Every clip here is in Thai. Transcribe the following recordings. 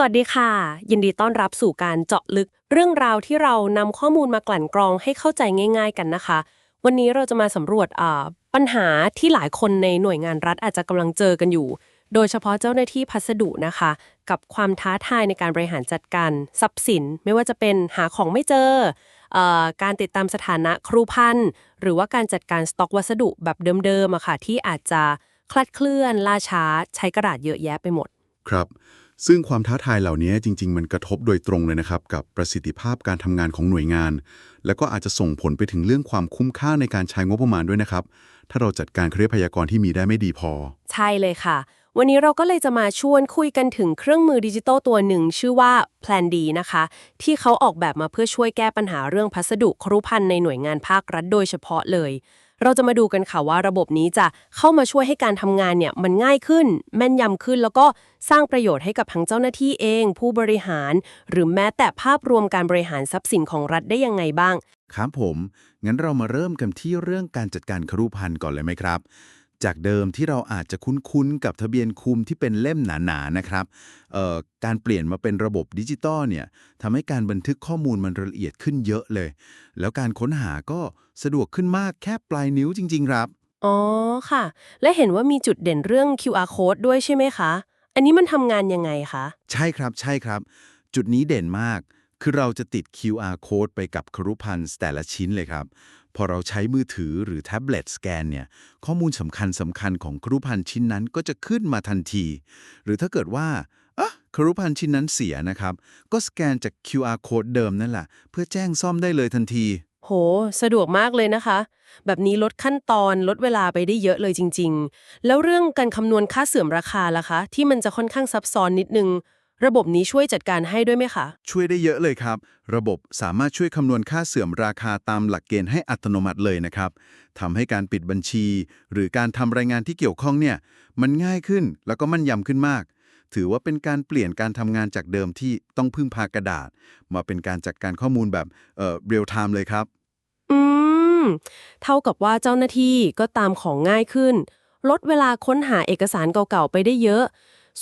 สวัสดีค่ะ ยินดีต้อนรับสู่การเจาะลึก เรื่องราวที่เรานำข้อมูลมากลั่นกรองให้เข้าใจง่าย ๆ กันนะคะ วันนี้เราจะมาสำรวจปัญหาที่หลายคนในหน่วยงานรัฐอาจจะกำลังเจอกันอยู่ โดยเฉพาะเจ้าหน้าที่พัสดุนะคะ กับความท้าทายในการบริหารจัดการทรัพย์สิน ไม่ว่าจะเป็นหาของไม่เจอการติดตามสถานะครูพันหรือว่าการจัดการสต็อกวัสดุแบบเดิมๆอะค่ะที่อาจจะคลาดเคลื่อนล่าช้าใช้กระดาษเยอะแยะไปหมด ครับ ซึ่งความท้าทายเหล่านี้จริง ๆ มันกระทบโดยตรงเลยนะครับ กับประสิทธิภาพการทำงานของหน่วยงาน แล้วก็อาจจะส่งผลไปถึงเรื่องความคุ้มค่าในการใช้งบประมาณด้วยนะครับ ถ้าเราจัดการเครือพยากรที่มีได้ไม่ดีพอ ใช่เลยค่ะ วันนี้เราก็เลยจะมาชวนคุยกันถึงเครื่องมือดิจิตอลตัวหนึ่ง ชื่อว่า Plan D นะคะ ที่เขาออกแบบมาเพื่อช่วยแก้ปัญหาเรื่องพัสดุครุพันธ์ในหน่วยงานภาครัฐโดยเฉพาะเลย เราจะมาดูกันค่ะว่าระบบนี้จะเข้ามาช่วยให้การทำงานเนี่ยมันง่ายขึ้น แม่นยำขึ้น แล้วก็สร้างประโยชน์ให้กับทั้งเจ้าหน้าที่เอง ผู้บริหาร หรือแม้แต่ภาพรวมการบริหารทรัพย์สินของรัฐได้ยังไงบ้าง ครับผม งั้นเรามาเริ่มกันที่เรื่องการจัดการครุพันธ์ก่อนเลยไหมครับ จากเดิมที่เราอาจจะคุ้นๆกับทะเบียนคุมที่เป็นเล่มหนาๆนะครับเอ่อการเปลี่ยนมาเป็นระบบดิจิตอลเนี่ยทำให้การบันทึกข้อมูลมันละเอียดขึ้นเยอะเลย แล้วการค้นหาก็ สะดวกขึ้นมากแค่ปลายนิ้วจริง ๆ ครับ อ๋อค่ะ และเห็นว่ามีจุดเด่นเรื่อง QR code ด้วยใช่ไหมคะ อันนี้มันทำงานยังไงคะ ใช่ครับใช่ครับ จุดนี้เด่นมาก คือเราจะติด QR code ไปกับครุพันธ์แต่ละชิ้นเลยครับ พอเราใช้มือถือหรือแท็บเล็ตสแกนเนี่ย ข้อมูลสำคัญสำคัญของครุพันธ์ชิ้นนั้นก็จะขึ้นมาทันที หรือถ้าเกิดว่าอะครุพันธ์ชิ้นนั้นเสียนะครับ ก็สแกนจาก QR code เดิมนั่นแหละเพื่อแจ้งซ่อมได้เลยทันที โห สะดวกมากเลยนะคะ แบบนี้ลดขั้นตอนลดเวลาไปได้เยอะเลยจริง ๆ แล้วเรื่องการคำนวณค่าเสื่อมราคาล่ะคะ ที่มันจะค่อนข้างซับซ้อนนิดนึง ระบบนี้ช่วยจัดการให้ด้วยไหมคะ ช่วยได้เยอะเลยครับ ระบบสามารถช่วยคำนวณค่าเสื่อมราคาตามหลักเกณฑ์ให้อัตโนมัติเลยนะครับทำให้การปิดบัญชี หรือการทำรายงานที่เกี่ยวข้องเนี่ย มันง่ายขึ้นแล้วก็มั่นยำขึ้นมากถือว่าเป็นการเปลี่ยนการทำงานจากเดิมที่ต้องพึ่งพากระดาษ มาเป็นการจัดการข้อมูลแบบเอ่อเรียลไทม์เลยครับ อืม เท่ากับว่าเจ้าหน้าที่ก็ตามของง่ายขึ้น ลดเวลาค้นหาเอกสารเก่าๆไปได้เยอะ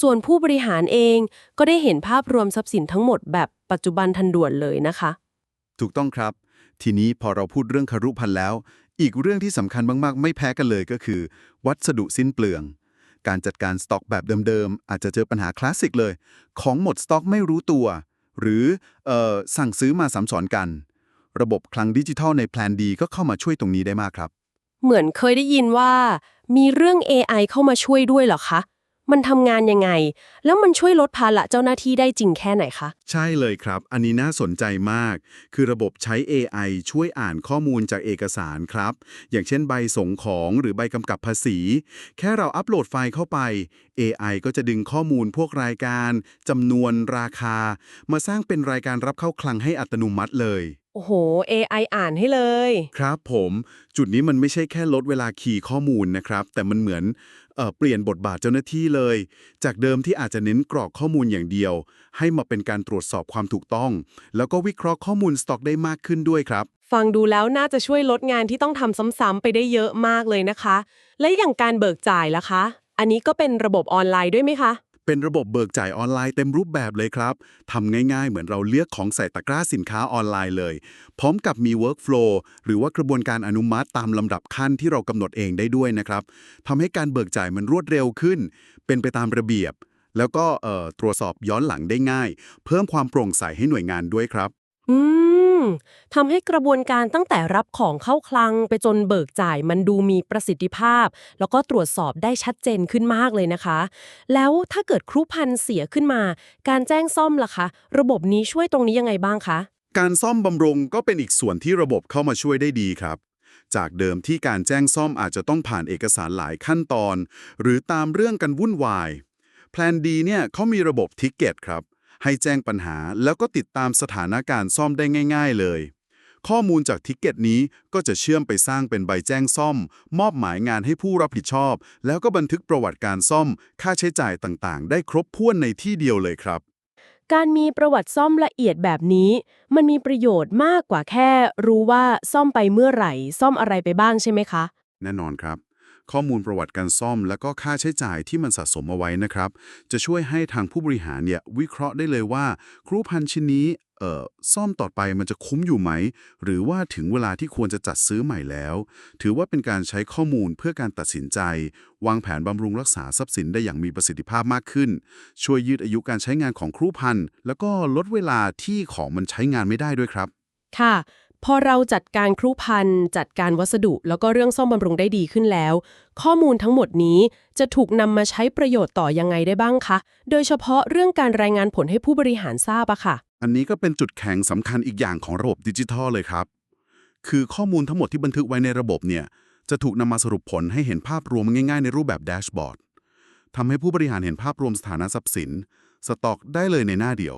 ส่วนผู้บริหารเองก็ได้เห็นภาพรวมทรัพย์สินทั้งหมดแบบปัจจุบันทันด่วนเลยนะคะ ถูกต้องครับ ทีนี้พอเราพูดเรื่องคารุพันธ์แล้ว อีกเรื่องที่สำคัญมากๆ ไม่แพ้กันเลยก็คือ วัสดุสิ้นเปลือง การจัดการสต็อกแบบเดิมๆอาจจะเจอปัญหาคลาสสิกเลย ของหมดสต็อกไม่รู้ตัว หรือออสั่งซื้อมาซ้ำซ้อนกัน ระบบคลังดิจิทัลในแพลนดีก็เข้ามาช่วยตรงนี้ได้มากครับ เหมือนเคยได้ยินว่า มีเรื่อง AI เข้ามาช่วยด้วยเหรอคะ มันทำงานยังไง แล้วมันช่วยลดภาระเจ้าหน้าที่ได้จริงแค่ไหนคะ ใช่เลยครับ อันนี้น่าสนใจมาก คือระบบใช้ AI ช่วยอ่านข้อมูลจากเอกสารครับ อย่างเช่นใบส่งของหรือใบกำกับภาษี แค่เราอัปโหลดไฟล์เข้าไป AI ก็จะดึงข้อมูลพวกรายการจำนวนราคา มาสร้างเป็นรายการรับเข้าคลังให้อัตโนมัติเลย โอ้โห AI อ่านให้เลย ครับผม จุดนี้มันไม่ใช่แค่ลดเวลาคีย์ข้อมูลนะครับ แต่มันเหมือนเอ่อเปลี่ยนบทบาทเจ้าหน้าที่เลย จากเดิมที่อาจจะเน้นกรอกข้อมูลอย่างเดียว ให้มาเป็นการตรวจสอบความถูกต้อง แล้วก็วิเคราะห์ข้อมูลสต็อกได้มากขึ้นด้วยครับ ฟังดูแล้วน่าจะช่วยลดงานที่ต้องทำซ้ำๆไปได้เยอะมากเลยนะคะ และอย่างการเบิกจ่ายล่ะคะ อันนี้ก็เป็นระบบออนไลน์ด้วยไหมคะ เป็นระบบเบิกจ่ายออนไลน์เต็มรูปแบบเลยครับทำง่ายๆ เหมือนเราเลือกของใส่ตะกร้าสินค้าออนไลน์เลย พร้อมกับมี workflow หรือว่ากระบวนการอนุมัติตามลำดับขั้นที่เรากำหนดเองได้ด้วยนะครับทำให้การเบิกจ่ายมันรวดเร็วขึ้น เป็นไปตามระเบียบ แล้วก็ตรวจสอบย้อนหลังได้ง่าย เพิ่มความโปร่งใสให้หน่วยงานด้วยครับ อืม ทำให้กระบวนการตั้งแต่รับของเข้าคลังไปจนเบิกจ่ายมันดูมีประสิทธิภาพ แล้วก็ตรวจสอบได้ชัดเจนขึ้นมากเลยนะคะ แล้วถ้าเกิดครูพันเสียขึ้นมา การแจ้งซ่อมล่ะคะ ระบบนี้ช่วยตรงนี้ยังไงบ้างคะ การซ่อมบำรุงก็เป็นอีกส่วนที่ระบบเข้ามาช่วยได้ดีครับจากเดิมที่การแจ้งซ่อมอาจจะต้องผ่านเอกสารหลายขั้นตอน หรือตามเรื่องกันวุ่นวาย แพลนดีเนี่ยเขามีระบบทิกเก็ตครับ ให้แจ้งปัญหาแล้วก็ติดตามสถานการณ์ซ่อมได้ง่าย ๆ เลย ข้อมูลจากทิกเก็ตนี้ก็จะเชื่อมไปสร้างเป็นใบแจ้งซ่อม มอบหมายงานให้ผู้รับผิดชอบ แล้วก็บันทึกประวัติการซ่อม ค่าใช้จ่ายต่างๆ ได้ครบถ้วนในที่เดียวเลยครับการมีประวัติซ่อมละเอียดแบบนี้ มันมีประโยชน์มากกว่าแค่ รู้ว่าซ่อมไปเมื่อไหร่ ซ่อมอะไรไปบ้างใช่ไหมคะ แน่นอนครับ ข้อมูลประวัติการซ่อม และก็ค่าใช้จ่ายที่มันสะสมเอาไว้นะครับ จะช่วยให้ทางผู้บริหารเนี่ยวิเคราะห์ได้เลยว่า ครูพันชิ้นนี้เอ่อซ่อมต่อไปมันจะคุ้มอยู่ไหม หรือว่าถึงเวลาที่ควรจะจัดซื้อใหม่แล้ว ถือว่าเป็นการใช้ข้อมูลเพื่อการตัดสินใจ วางแผนบำรุงรักษาทรัพย์สินได้อย่างมีประสิทธิภาพมากขึ้น ช่วยยืดอายุการใช้งานของครูพันแล้วก็ลดเวลาที่ของมันใช้งานไม่ได้ด้วยครับ ค่ะ พอเราจัดการครุพันธ์จัดการวัสดุ แล้วก็เรื่องซ่อมบำรุงได้ดีขึ้นแล้ว ข้อมูลทั้งหมดนี้จะถูกนำมาใช้ประโยชน์ต่อยังไงได้บ้างคะ โดยเฉพาะเรื่องการรายงานผลให้ผู้บริหารทราบอะค่ะ อันนี้ก็เป็นจุดแข็งสำคัญอีกอย่างของระบบดิจิทัลเลยครับ คือข้อมูลทั้งหมดที่บันทึกไว้ในระบบเนี่ยจะถูกนำมาสรุปผลให้เห็นภาพรวมง่ายๆ ในรูปแบบแดชบอร์ดทำให้ผู้บริหารเห็นภาพรวมสถานะทรัพย์สิน สต็อกได้เลยในหน้าเดียว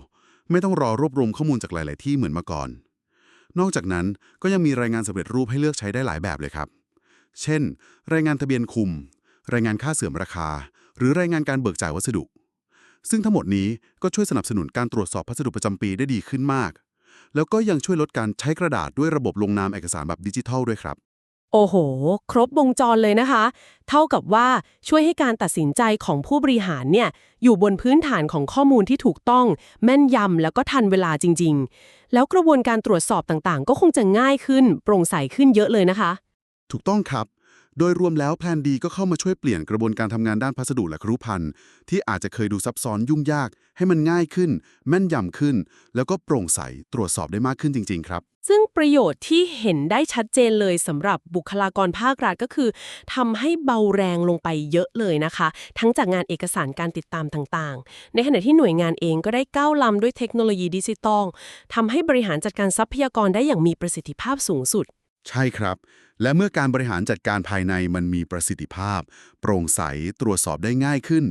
ไม่ต้องรอรวบรวมข้อมูลจากหลาย ๆ ที่เหมือนเมื่อก่อน นอกจากนั้นก็ยังมีรายงานสำเร็จรูปให้เลือกใช้ได้หลายแบบเลยครับ เช่น รายงานทะเบียนคุม รายงานค่าเสื่อมราคา หรือรายงานการเบิกจ่ายวัสดุ ซึ่งทั้งหมดนี้ก็ช่วยสนับสนุนการตรวจสอบพัสดุประจำปีได้ดีขึ้นมาก แล้วก็ยังช่วยลดการใช้กระดาษด้วยระบบลงนามเอกสารแบบดิจิทัลด้วยครับ โอ้โห ครบวงจรเลยนะคะ เท่ากับว่าช่วยให้การตัดสินใจของผู้บริหารเนี่ยอยู่บนพื้นฐานของข้อมูลที่ถูกต้อง แม่นยำแล้วก็ทันเวลาจริง ๆ แล้วกระบวนการตรวจสอบต่างๆ ก็คงจะง่ายขึ้น โปร่งใสขึ้นเยอะเลยนะคะ ถูกต้องครับ โดยรวมแล้วแพลนดีก็เข้ามาช่วยเปลี่ยนกระบวนการทำงานด้านพัสดุและครุพันธ์ที่อาจจะเคยดูซับซ้อนยุ่งยาก ให้มันง่ายขึ้น แม่นยำขึ้น แล้วก็โปร่งใสตรวจสอบได้มากขึ้นจริง ๆ ครับ ซึ่งประโยชน์ที่เห็นได้ชัดเจนเลยสำหรับบุคลากรภาครัฐก็คือทำให้เบาแรงลงไปเยอะเลยนะคะ ทั้งจากงานเอกสารการติดตามต่างๆ ในขณะที่หน่วยงานเองก็ได้ก้าวล้ำด้วยเทคโนโลยีดิจิตอลทำให้บริหารจัดการทรัพยากรได้อย่างมีประสิทธิภาพสูงสุด ใช่ครับ และเมื่อการบริหารจัดการภายในมันมีประสิทธิภาพ โปร่งใสตรวจสอบได้ง่ายขึ้น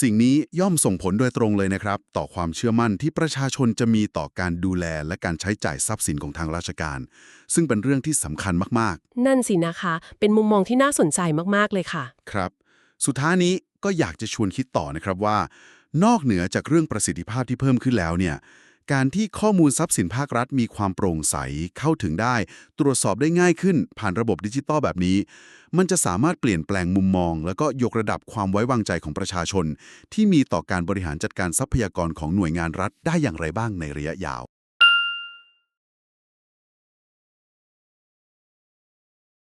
สิ่งนี้ย่อมส่งผลโดยตรงเลยนะครับ ต่อความเชื่อมั่นที่ประชาชนจะมีต่อการดูแลและการใช้จ่ายทรัพย์สินของทางราชการ ซึ่งเป็นเรื่องที่สำคัญมากนั่นสินะคะ เป็นมุมมองที่น่าสนใจมากๆเลยค่ะๆครับ สุดท้ายนี้ก็อยากจะชวนคิดต่อนะครับว่า นอกเหนือจากเรื่องประสิทธิภาพที่เพิ่มขึ้นแล้วเนี่ย การที่ข้อมูลทรัพย์สินภาครัฐมีความโปร่งใสเข้าถึงได้ ตรวจสอบได้ง่ายขึ้นผ่านระบบดิจิตอลแบบนี้ มันจะสามารถเปลี่ยนแปลงมุมมอง แล้วก็ยกระดับความไว้วางใจของประชาชน ที่มีต่อการบริหารจัดการทรัพยากรของหน่วยงานรัฐได้อย่างไรบ้างในระยะยาว